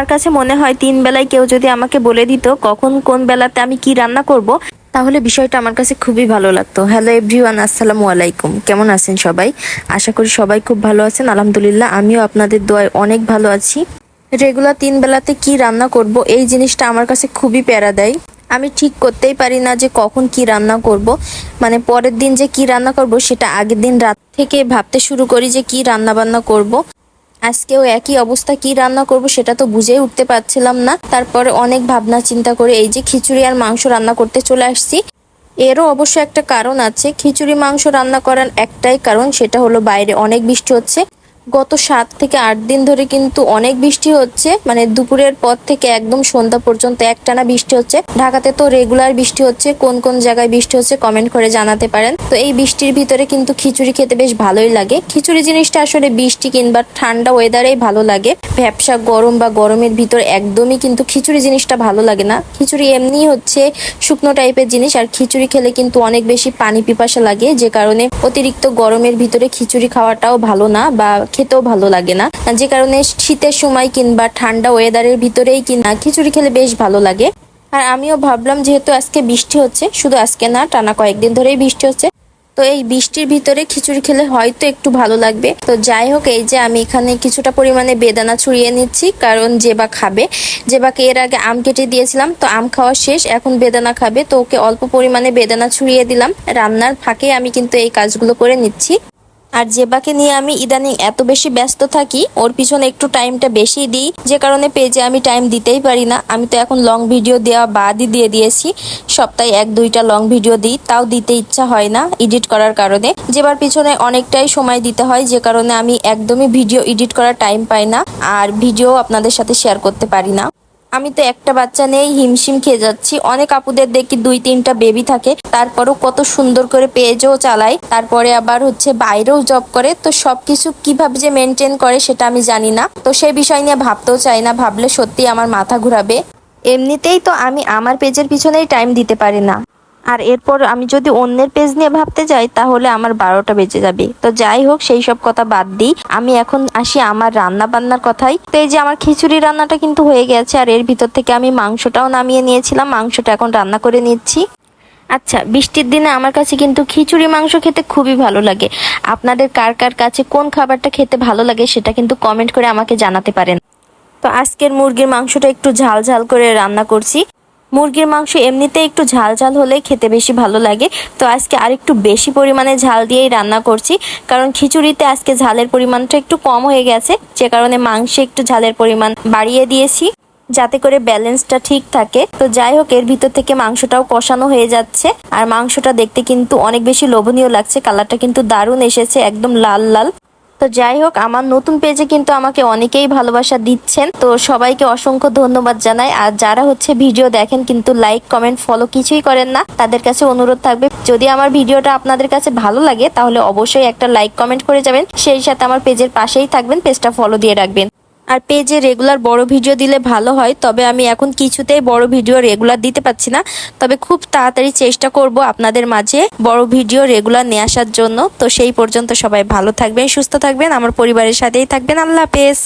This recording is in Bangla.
আমার কাছে মনে হয় তিন বেলায় কেউ যদি আমাকে বলে দিত কখন কোন বেলাতে আমি কি রান্না করব, তাহলে বিষয়টা আমার কাছে খুবই ভালো লাগতো। হ্যালো এভরিওয়ান আসসালামু আলাইকুম। কেমন আছেন সবাই? আশা করি সবাই খুব ভালো আছেন। আলহামদুলিল্লাহ, আমিও আপনাদের দোয়ায় অনেক ভালো আছি। রেগুলার তিন বেলাতে কি রান্না করব, এই জিনিসটা আমার কাছে খুবই প্যারা দেয়। আমি ঠিক করতেই পারি না যে কখন কি রান্না করব। মানে পরের দিন যে কি রান্না করব, সেটা আগের দিন রাত থেকে ভাবতে শুরু করি যে কি রান্না বান্না করব। আজকেও একই অবস্থা, কি রান্না করব সেটা তো বুঝেই উঠতে পারছিলাম না। তারপরে অনেক ভাবনা চিন্তা করে এই যে খিচুড়ি আর মাংস রান্না করতে চলে আসছি। এরও অবশ্য একটা কারণ আছে, খিচুড়ি মাংস রান্না করার একটাই কারণ সেটা হলো বাইরে অনেক বৃষ্টি হচ্ছে। গত সাত থেকে আট দিন ধরে কিন্তু অনেক বৃষ্টি হচ্ছে। মানে দুপুরের পর থেকে একদম সন্ধ্যা পর্যন্ত একটানা বৃষ্টি হচ্ছে। ঢাকাতে তো রেগুলার বৃষ্টি হচ্ছে। কোন কোন জায়গায় বৃষ্টি হচ্ছে কমেন্ট করে জানাতে পারেন। তো এই বৃষ্টির ভিতরে কিন্তু খিচুড়ি খেতে বেশ ভালোই লাগে। খিচুড়ি জিনিসটা আসলে বৃষ্টি কিংবা ঠান্ডা ওয়েদারেই ভালো লাগে। ব্যবসা গরম বা গরমের ভিতর একদমই কিন্তু খিচুড়ি জিনিসটা ভালো লাগে না। খিচুড়ি এমনি হচ্ছে শুকনো টাইপের জিনিস আর খিচুড়ি খেলে কিন্তু অনেক বেশি পানি পিপাসা লাগে। যে কারণে অতিরিক্ত গরমের ভিতরে খিচুড়ি খাওয়াটাও ভালো না বা খেতেও ভালো লাগে না। যে কারণে শীতের সময় কিংবা ঠান্ডা ওয়েদারের ভিতরেই কিনা খিচুড়ি খেলে বেশ ভালো লাগে। আর আমিও ভাবলাম যেহেতু আজকে বৃষ্টি হচ্ছে, শুধু আজকে না, টানা কয়েকদিন ধরেই বৃষ্টি হচ্ছে। তো এই বৃষ্টির ভিতরে খিচুড়ি খেলে হয়তো একটু ভালো লাগবে। তো যাই হোক, এই যে আমি এখানে কিছুটা পরিমাণে বেদানা ছড়িয়ে নিচ্ছি, কারণ জেবা খাবে। জেবাকে এর আগে আম কেটে দিয়েছিলাম, তো আম খাওয়া শেষ, এখন বেদানা খাবে। তো ওকে অল্প পরিমাণে বেদানা ছড়িয়ে দিলাম। রান্নার ফাঁকে আমি কিন্তু এই কাজগুলো করে নিচ্ছি। আর জেবাকে নিয়ে আমি ইদানিং এত বেশি ব্যস্ত থাকি, ওর পিছনে একটু টাইমটা বেশি দিই। যে কারণে পেজে আমি টাইম দিতেই পারি না। আমি তো এখন লং ভিডিও দেওয়া বাদই দিয়ে দিয়েছি। সপ্তাহে এক, দুইটা লং ভিডিও দিই। তাও দিতে ইচ্ছা হয় না এডিট করার কারণে। যেবার পিছনে অনেকটাই সময় দিতে হয়, যে কারণে আমি একদমই ভিডিও এডিট করার টাইম পাই না। আর ভিডিও আপনাদের সাথে শেয়ার করতে পারি না। আমি তো একটা বাচ্চা নেই হিমশিম খেয়ে যাচ্ছি। অনেক আপুদের দেখি দুই, তিনটা বেবি থাকে। তারপরও কত সুন্দর করে পেজও চালায়। তারপরে আবার হচ্ছে বাইরেও জব করে। তো সবকিছু কীভাবে যে মেনটেন করে সেটা আমি জানি না। তো সেই বিষয় নিয়ে ভাবতেও চাই না। ভাবলে সত্যি আমার মাথা ঘুরাবে। এমনিতেই তো আমি আমার পেজের পিছনেই টাইম দিতে পারি না। আর এরপর আমি যদি অন্যের পেজ নিয়ে ভাবতে যাই, তাহলে আমার বারোটা বেজে যাবে। তো যাই হোক, সেই সব কথা বাদ দিই। আমি এখন আসি আমার রান্না বান্নার কথাই তো এই যে আমার খিচুড়ি রান্নাটা কিন্তু হয়ে গেছে, আর এর ভিতর থেকে আমি মাংসটাও নামিয়ে নিয়েছিলাম। মাংসটা এখন রান্না করে নিচ্ছি। আচ্ছা বৃষ্টির দিনে আমার কাছে কিন্তু খিচুড়ি মাংস খেতে খুবই ভালো লাগে। আপনাদের কার কার কাছে কোন খাবারটা খেতে ভালো লাগে, সেটা কিন্তু কমেন্ট করে আমাকে জানাতে পারেন। তো আজকের মুরগির মাংসটা একটু ঝাল ঝাল করে রান্না করছি। মুরগির মাংস এমনিতে একটু ঝাল ঝাল হলে খেতে বেশি ভালো লাগে। তো আজকে আর একটু বেশি পরিমাণে ঝাল দিয়েই রান্না করছি। কারণ খিচুড়িতে আজকে ঝালের পরিমাণটা একটু কম হয়ে গেছে। যে কারণে মাংসে একটু ঝালের পরিমাণ বাড়িয়ে দিয়েছি। যাতে করে ব্যালেন্সটা ঠিক থাকে। তো যাই হোক, এর ভিতর থেকে মাংসটাও কষানো হয়ে যাচ্ছে। আর মাংসটা দেখতে কিন্তু অনেক বেশি লোভনীয় লাগছে। কালারটা কিন্তু দারুণ এসেছে, একদম লাল লাল। তো যাই হোক, আমার নতুন পেজে কিন্তু আমাকে অনেকেই ভালোবাসা দিচ্ছেন। তো সবাইকে অসংখ্য ধন্যবাদ জানাই। আর যারা হচ্ছে ভিডিও দেখেন কিন্তু লাইক কমেন্ট ফলো কিছুই করেন না, তাদের কাছে অনুরোধ থাকবে, যদি আমার ভিডিওটা আপনাদের কাছে ভালো লাগে, তাহলে অবশ্যই একটা লাইক কমেন্ট করে যাবেন। সেই সাথে আমার পেজের পাশেই থাকবেন পেজটা ফলো দিয়ে রাখবেন। আর পেজে রেগুলার বড় ভিডিও দিলে ভালো হয়, তবে আমি এখন কিছুতেই বড় ভিডিও রেগুলার দিতে পারছি না। তবে খুব তাড়াতাড়ি চেষ্টা করব আপনাদের মাঝে বড় ভিডিও রেগুলার নিয়ে আসার জন্য। তো সেই পর্যন্ত সবাই ভালো থাকবেন, সুস্থ থাকবেন, আমার পরিবারের সাথেই থাকবেন। আল্লাহ হাফেজ।